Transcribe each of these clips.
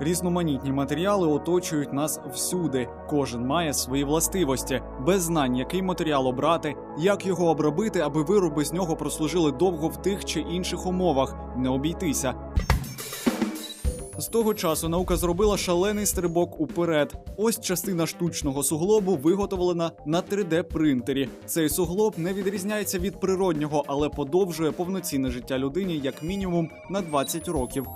Різноманітні матеріали оточують нас всюди. Кожен має свої властивості, без знань, який матеріал обрати, як його обробити, аби вироби з нього прослужили довго в тих чи інших умовах, не обійтися. З того часу наука зробила шалений стрибок уперед. Ось частина штучного суглобу виготовлена на 3D-принтері. Цей суглоб не відрізняється від природнього, але подовжує повноцінне життя людині як мінімум на 20 років.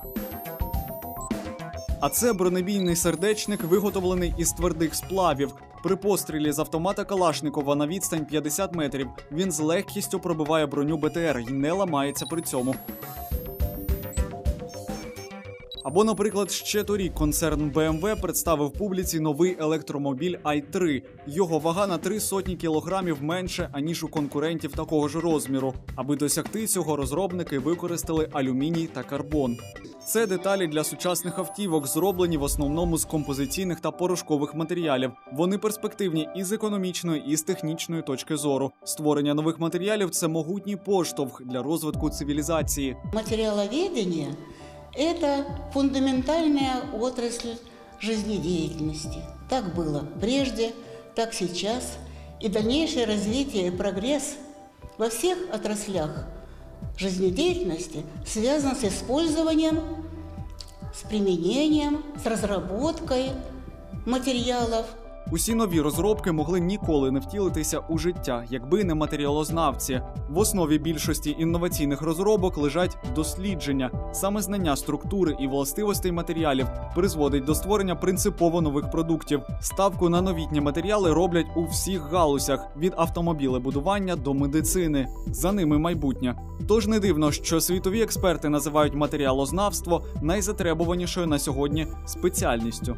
А це бронебійний сердечник, виготовлений із твердих сплавів. При пострілі з автомата Калашникова на відстань 50 метрів він з легкістю пробиває броню БТР і не ламається при цьому. Або, наприклад, ще торік концерн BMW представив публіці новий електромобіль i3. Його вага на три сотні кілограмів менше аніж у конкурентів такого ж розміру. Аби досягти цього, розробники використали алюміній та карбон. Це деталі для сучасних автівок, зроблені в основному з композиційних та порошкових матеріалів. Вони перспективні і з економічної, і з технічної точки зору. Створення нових матеріалів це могутній поштовх для розвитку цивілізації. Материаловедение – это фундаментальная отрасль жизнедеятельности. Так было прежде, так сейчас. И дальнейшее развитие и прогресс во всех отраслях жизнедеятельности связан с использованием, с применением, с разработкой материалов – Усі нові розробки могли ніколи не втілитися у життя, якби не матеріалознавці. В основі більшості інноваційних розробок лежать дослідження. Саме знання структури і властивостей матеріалів призводить до створення принципово нових продуктів. Ставку на новітні матеріали роблять у всіх галузях від автомобілебудування до медицини. За ними майбутнє. Тож не дивно, що світові експерти називають матеріалознавство найзатребуванішою на сьогодні спеціальністю.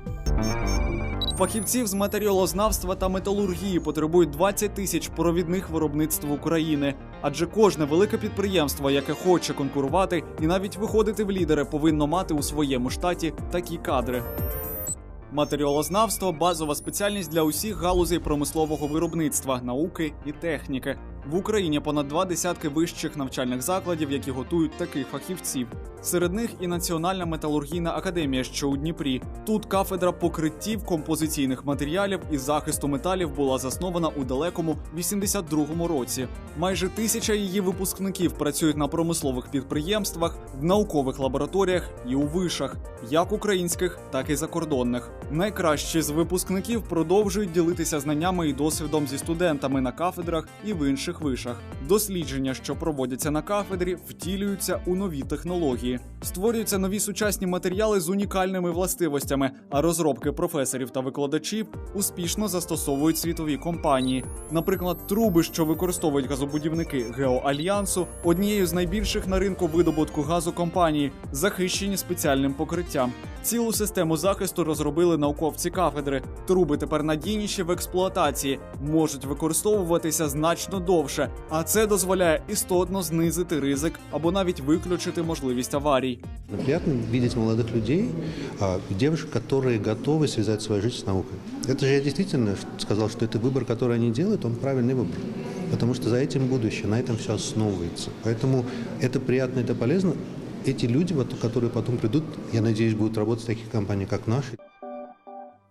Фахівців з матеріалознавства та металургії потребують 20 тисяч провідних виробництв України. Адже кожне велике підприємство, яке хоче конкурувати і навіть виходити в лідери, повинно мати у своєму штаті такі кадри. Матеріалознавство базова спеціальність для усіх галузей промислового виробництва, науки і техніки. В Україні понад два десятки вищих навчальних закладів, які готують таких фахівців. Серед них і Національна металургійна академія, що у Дніпрі. Тут кафедра покриттів композиційних матеріалів і захисту металів була заснована у далекому 82-му році. Майже тисяча її випускників працюють на промислових підприємствах, в наукових лабораторіях і у вишах, як українських, так і закордонних. Найкращі з випускників продовжують ділитися знаннями і досвідом зі студентами на кафедрах і в інших вишах. Дослідження, що проводяться на кафедрі, втілюються у нові технології. Створюються нові сучасні матеріали з унікальними властивостями, а розробки професорів та викладачів успішно застосовують світові компанії. Наприклад, труби, що використовують газобудівники Геоальянсу, однією з найбільших на ринку видобутку газу компанії, захищені спеціальним покриттям. Цілу систему захисту розробили науковці кафедри. Труби тепер надійніші в експлуатації, можуть використовуватися значно довше, а це дозволяє істотно знизити ризик або навіть виключити можливість аварій. Приятно видеть молодых людей, а, девушек, которые готовы связать свою жизнь с наукой. Это же я действительно сказал, что это выбор, который они делают, он правильный выбор. Потому что за этим будущее, на этом все основывается. Поэтому это приятно, это полезно. Эти люди, вот, которые потом придут, я надеюсь, будут работать в таких компаниях, как наши.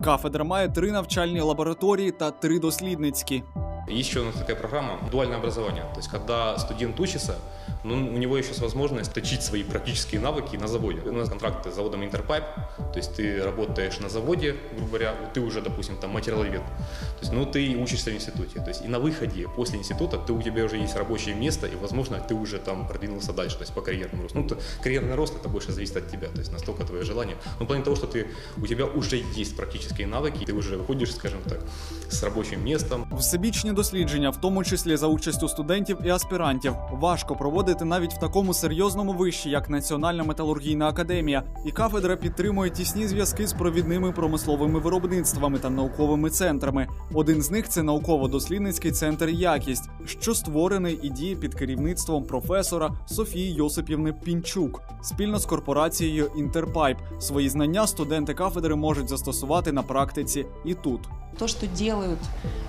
Кафедра має три навчальні лабораторії та три дослідницькі. Есть еще у нас такая программа «Дуальное образование». То есть, когда студент учится, но у него еще есть возможность точить свои практические навыки на заводе. У нас контракт с заводом Интерпайп, то есть ты работаешь на заводе, грубо говоря, ты уже, допустим, там материаловед, то есть, ну, ты учишься в институте. То есть, и на выходе после института ты, у тебя уже есть рабочее место, и, возможно, ты уже там продвинулся дальше, то есть по карьерному росту. Ну, то, карьерный рост это больше зависит от тебя, то есть настолько твое желание. Но в плане того, что ты, у тебя уже есть практические навыки, ты уже выходишь, скажем так, с рабочим местом, Всебічні дослідження, в тому числі за участю студентів і аспірантів, важко проводити навіть в такому серйозному виші, як Національна металургійна академія, і кафедра підтримує тісні зв'язки з провідними промисловими виробництвами та науковими центрами. Один з них це науково-дослідницький центр Якість, що створений і діє під керівництвом професора Софії Йосипівни Пінчук спільно з корпорацією Інтерпайп. Свої знання студенти кафедри можуть застосувати на практиці і тут. То, что делают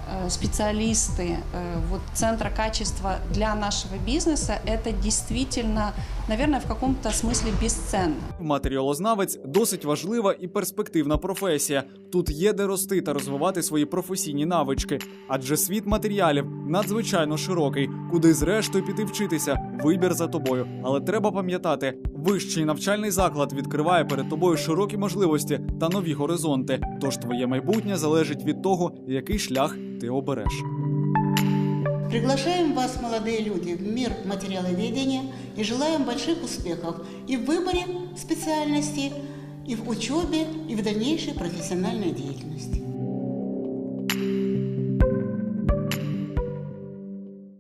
э, специалисты э, вот, Центра качества для нашего бизнеса, это действительно, наверное, в каком-то смысле бесценно. Матеріалознавець досить важлива і перспективна професія. Тут є де рости та розвивати свої професійні навички, адже світ матеріалів надзвичайно широкий, куди зрештою піти вчитися. Вибір за тобою. Але треба пам'ятати, вищий навчальний заклад відкриває перед тобою широкі можливості та нові горизонти. Тож твоє майбутнє залежить від того, який шлях ти обереш. Приглашаем вас, молодые люди, в мир материаловедения и желаем больших успехов и в выборе специальности, и в учебе, и в дальнейшей профессиональной деятельности.